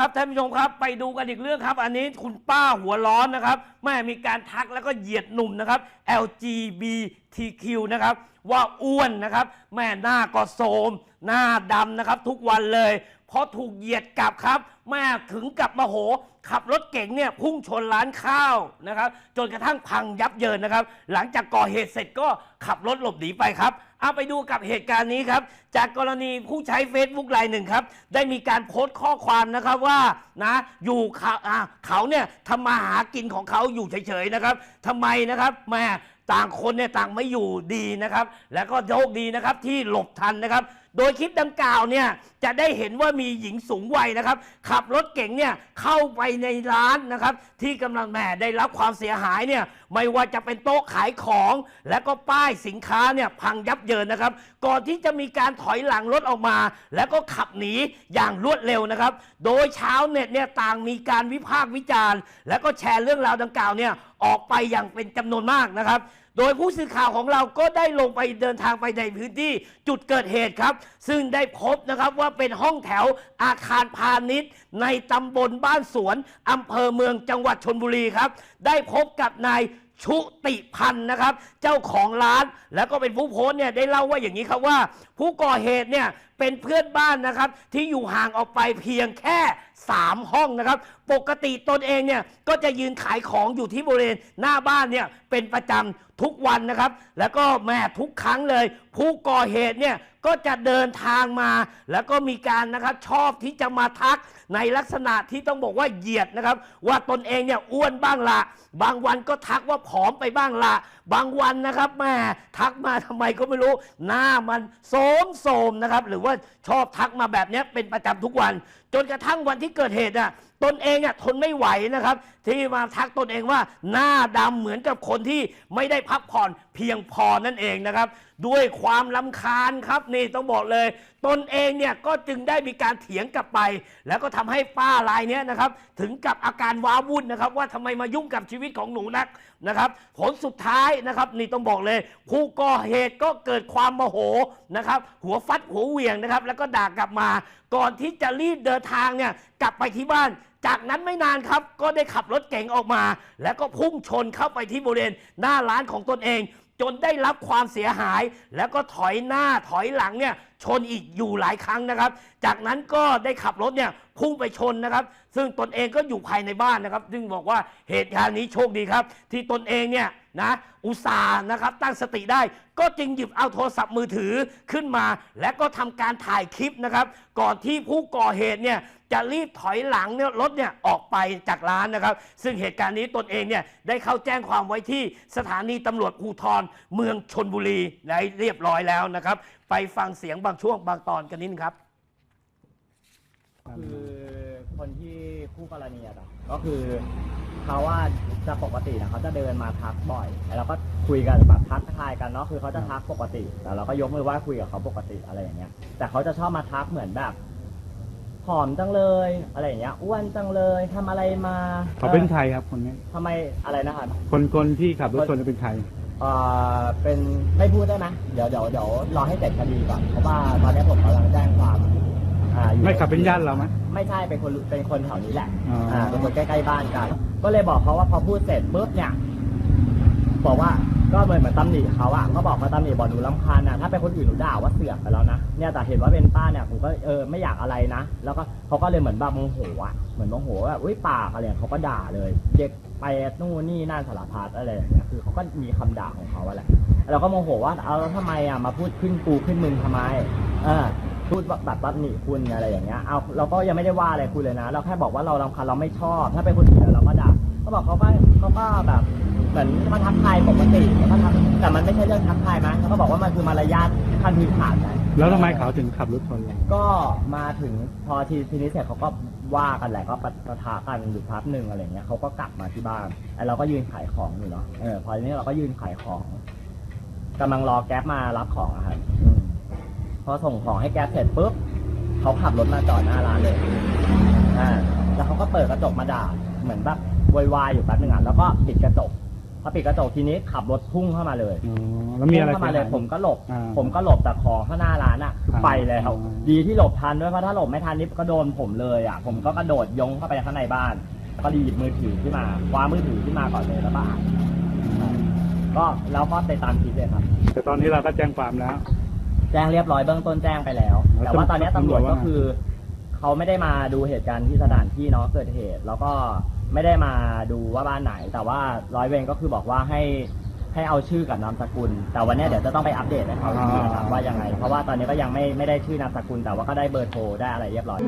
ครับท่านผู้ชมครับไปดูกันอีกเรื่องครับ อันนี้คุณป้าหัวร้อนนะครับแม่มีการทักแล้วก็เหยียดหนุ่มนะครับ L G B TQ นะครับ ว่าอ้วนนะครับ แม่หน้าก็โทรมหน้าดำนะครับ ทุกวันเลยเพราะถูกเหยียดกลับครับ แม่ถึงกับมาโห ขับรถเก๋งเนี่ยพุ่งชนร้านข้าวนะครับ จนกระทั่งพังยับเยินนะครับ หลังจากก่อเหตุเสร็จก็ขับรถหลบหนีไปครับเอาไปดูกับเหตุการณ์นี้ครับ จากกรณีผู้ใช้ Facebook รายหนึ่งครับ ได้มีการโพสต์ข้อความนะครับว่านะอยู่เขาเขาเนี่ยทำมาหากินของเขาอยู่เฉยๆนะครับทำไมนะครับแม่ ต่างคนเนี่ยต่างไม่อยู่ดีนะครับ แล้วก็โชคดีนะครับที่หลบทันนะครับ โดยคลิปดังกล่าวเนี่ยจะได้เห็นว่ามีหญิงสูงวัยนะครับ ขับรถเก๋งเนี่ยเข้าไปในร้านนะครับ ที่กำลังแหม่ได้รับความเสียหายเนี่ยไม่ว่าจะเป็นโต๊ะขายของ และก็ป้ายสินค้าเนี่ยพังยับเยินนะครับ ก่อนที่จะมีการถอยหลังรถออกมา แล้วก็ขับหนีอย่างรวดเร็วนะครับ โดยชาวเน็ตเนี่ยต่างมีการวิพากษ์วิจารณ์ แล้วก็แชร์เรื่องราวดังกล่าวเนี่ย ออกไปอย่างเป็นจำนวนมากนะครับ โดยผู้สื่อข่าวของเราก็ได้ลงไปเดินทางไปในพื้นที่จุดเกิดเหตุครับ ซึ่งได้พบนะครับว่าเป็นห้องแถวอาคารพาณิชย์ ในตำบลบ้านสวนอำเภอเมืองจังหวัดชนบุรีครับ ได้พบกับนายชุติพันธ์นะครับ เจ้าของร้าน แล้วก็เป็นผู้โพสต์เนี่ยได้เล่าว่าอย่างนี้ครับว่า ผู้ก่อเหตุเนี่ยเป็นเพื่อนบ้านนะครับ ที่อยู่ห่างออกไปเพียงแค่ 3 ห้องนะครับ ปกติตนเองเนี่ยก็จะยืนขายของอยู่ที่บริเวณหน้าบ้านเนี่ยเป็นประจำทุกวันนะครับ แล้วก็แม่ทุกครั้งเลย ผู้ก่อเหตุเนี่ยก็จะเดินทางมา แล้วก็มีการนะครับชอบที่จะมาทักในลักษณะที่ต้องบอกว่าเหยียดนะครับ ว่าตนเองเนี่ยอ้วนบ้างละบางวันก็ทักว่าผอมไปบ้างละบางวันนะครับแม่ทักมาทำไมก็ไม่รู้ หน้ามันโสมโสมนะครับ หรือว่าชอบทักมาแบบนี้เป็นประจำทุกวัน จนกระทั่งวันที่เกิดเหตุอะตนเองอะทนไม่ไหวนะครับ ที่มาทักตนเองว่าหน้าดำเหมือนกับคนที่ไม่ได้พักผ่อนเพียงพอนั่นเองนะครับ ด้วยความลำคาญครับนี่ต้องบอกเลย ตนเองเนี่ยก็จึงได้มีการเถียงกลับไป แล้วก็ทำให้ป้ารายเนี้ยนะครับ ถึงกับอาการว้าวุ่นนะครับว่าทำไมมายุ่งกับชีวิตของหนูนักนะครับ ผลสุดท้ายนะครับนี่ต้องบอกเลย ผู้ก่อเหตุก็เกิดความโมโหนะครับ หัวฟัดหัวเหวี่ยงนะครับ แล้วก็ด่ากลับมา ก่อนที่จะรีบเดินทางเนี่ยกลับไปที่บ้าน จากนั้นไม่นานครับก็ได้ขับรถเก๋งออกมา แล้วก็พุ่งชนเข้าไปที่บริเวณหน้าร้านของตนเอง จนได้รับความเสียหาย แล้วก็ถอยหน้าถอยหลังเนี่ยชนอีกอยู่หลายครั้งนะครับ จากนั้นก็ได้ขับรถเนี่ยพุ่งไปชนนะครับ ซึ่งตนเองก็อยู่ภายในบ้านนะครับ ซึ่งบอกว่าเหตุการณ์นี้โชคดีครับ ที่ตนเองเนี่ยนะอุตส่าห์นะครับตั้งสติได้ ก็จึงหยิบเอาโทรศัพท์มือถือขึ้นมา และก็ทำการถ่ายคลิปนะครับ ก่อนที่ผู้ก่อเหตุเนี่ย จะรีบถอยหลังเนี่ยรถเนี่ยออกไปจากร้านนะครับ ซึ่งเหตุการณ์นี้ตนเองเนี่ยได้เข้าแจ้งความไว้ที่สถานีตำรวจภูธรเมืองชนบุรีได้เรียบร้อยแล้วนะครับ ไปฟังเสียงบางช่วงบางตอนกันนิดนึงครับ คือคนที่คู่กรณีอะจ้ะก็คือเขาว่าจะปกตินะเขาจะเดินมาทักบ่อยแล้วเราก็คุยกันแบบทักทายกันเนาะคือเขาจะทักปกติ แต่เราก็ยกมือไหว้คุยกับเขาปกติอะไรอย่างเงี้ยแต่เขาจะชอบมาทักเหมือนแบบ ผอมจังเลยอะไรอย่างเงี้ยอ้วนจังเลยทำอะไรมาเขาเป็นใครรครับคนนี้ ทำไมอะไรนะครับ คนคนที่ขับรถชนเป็นใคร เอ่อเป็นไม่พูดได้ไหมเดี๋ยวเดี๋ยวเดี๋ยวรอให้เสร็จคดีก่อนเพราะว่าตอนนี้ผมกำลังแจ้งความอ่าอยู่ไม่ขับเป็นญาติเราไหม ไม่ใช่เป็นคนเป็นคนแถวนี้แหละอ๋ออ่าเป็นคนใกล้ๆบ้านกัน ก็เลยบอกเขาว่าพอพูดเสร็จปุ๊บเนี่ย บอกว่า ก็เหมือนเหมือนตำหนิเขาอะก็บอกมาตำหนิบอกหนูลำคาญนะถ้าเป็นคนอื่นหนูด่าว่าเสือกไปแล้วนะเนี่ยแต่เห็นว่าเป็นป้าเนี่ยผมก็เออไม่อยากอะไรนะ แล้วก็เขาก็เลยเหมือนแบบโมโหอะเหมือนโมโหแบบอุ้ยปากอะไรเขาก็ด่าเลย เด็กไปนู่นนี่นั่นสารพัดอะไรอย่างเงี้ยคือเขาก็มีคำด่าของเขาอะและเราก็โมโหว่าเอาแล้วทำไมอะมาพูดขึ้นกูขึ้นมึงทำไมเออพูดแบบตำหนิคุณอะไรอย่างเงี้ยเอาเราก็ยังไม่ได้ว่าอะไรคุณเลยนะ เราแค่บอกว่าเรารำคาญเราไม่ชอบ ถ้าเป็นคนอื่นเราก็ด่าเขาบอกเขาก็เขาก็แบบ เหมือนมาทักทายปกติเขาทักแต่มันไม่ใช่เรื่องทักทายมั้ยเขาก็บอกว่ามันคือมารยาทขั้นพื้นฐานนะแล้วทำไมเขาถึงขับรถชนเราก็มาถึงพอทีทีนี้เสร็จเขาก็ว่ากันแหละก็ปะปะทะกันอยู่พักหนึ่งอะไรเงี้ยเขาก็กลับมาที่บ้านไอ้เราก็ยืนขายของอยู่เนาะเออพอทีนี้เราก็ยืนขายของกำลังรอแก๊ปมารับของอะครับอืมพอส่งของให้แก๊ปเสร็จปุ๊บเขาขับรถมาจอดหน้าร้านเลยอ่าแล้วเขาก็เปิดกระจกมาด่าเหมือนแบบโวยวายอยู่แป๊บนึงอะแล้วก็ปิดกระจก พอปิดกระจกทีนี้ขับรถพุ่งเข้ามาเลยอ๋อแล้วมีอะไรพุ่งเข้ามาเลย สีหผมก็หลบ อ่า ผมก็หลบแต่ของข้างหน้าร้านอะคืออ่าไปเลยครับอ่าดีที่หลบทันด้วยเพราะถ้าหลบไม่ทันนี่ก็โดนผมเลยอะ ผมก็กระโดดยงเข้าไปข้างในบ้าน ก็หยิบมือถือขึ้นมาคว้ามือถือขึ้นมาก่อนเลยแล้วก็อ่านก็แล้วก็ไปตามคลิปเลยครับ แต่ตอนนี้เราก็แจ้งความแล้ว แจ้งเรียบร้อยเบื้องต้นแจ้งไปแล้ว แล้วแต่ว่าตอนนี้ตำรวจตำรวจว่า ก็คือ เขาไม่ได้มาดูเหตุการณ์ที่สถานที่เนาะเกิดเหตุ แล้วก็ ไม่ได้มาดูว่าบ้านไหน แต่ว่าร้อยเวรก็คือบอกว่าให้ให้เอาชื่อกับนามสกุล แต่วันนี้เดี๋ยวจะต้องไปอัปเดตให้เขาอีกทีนะครับว่ายังไง เพราะว่าตอนนี้ก็ยังไม่ไม่ได้ชื่อนามสกุล แต่ว่าก็ได้เบอร์โทรได้อะไรเรียบร้อย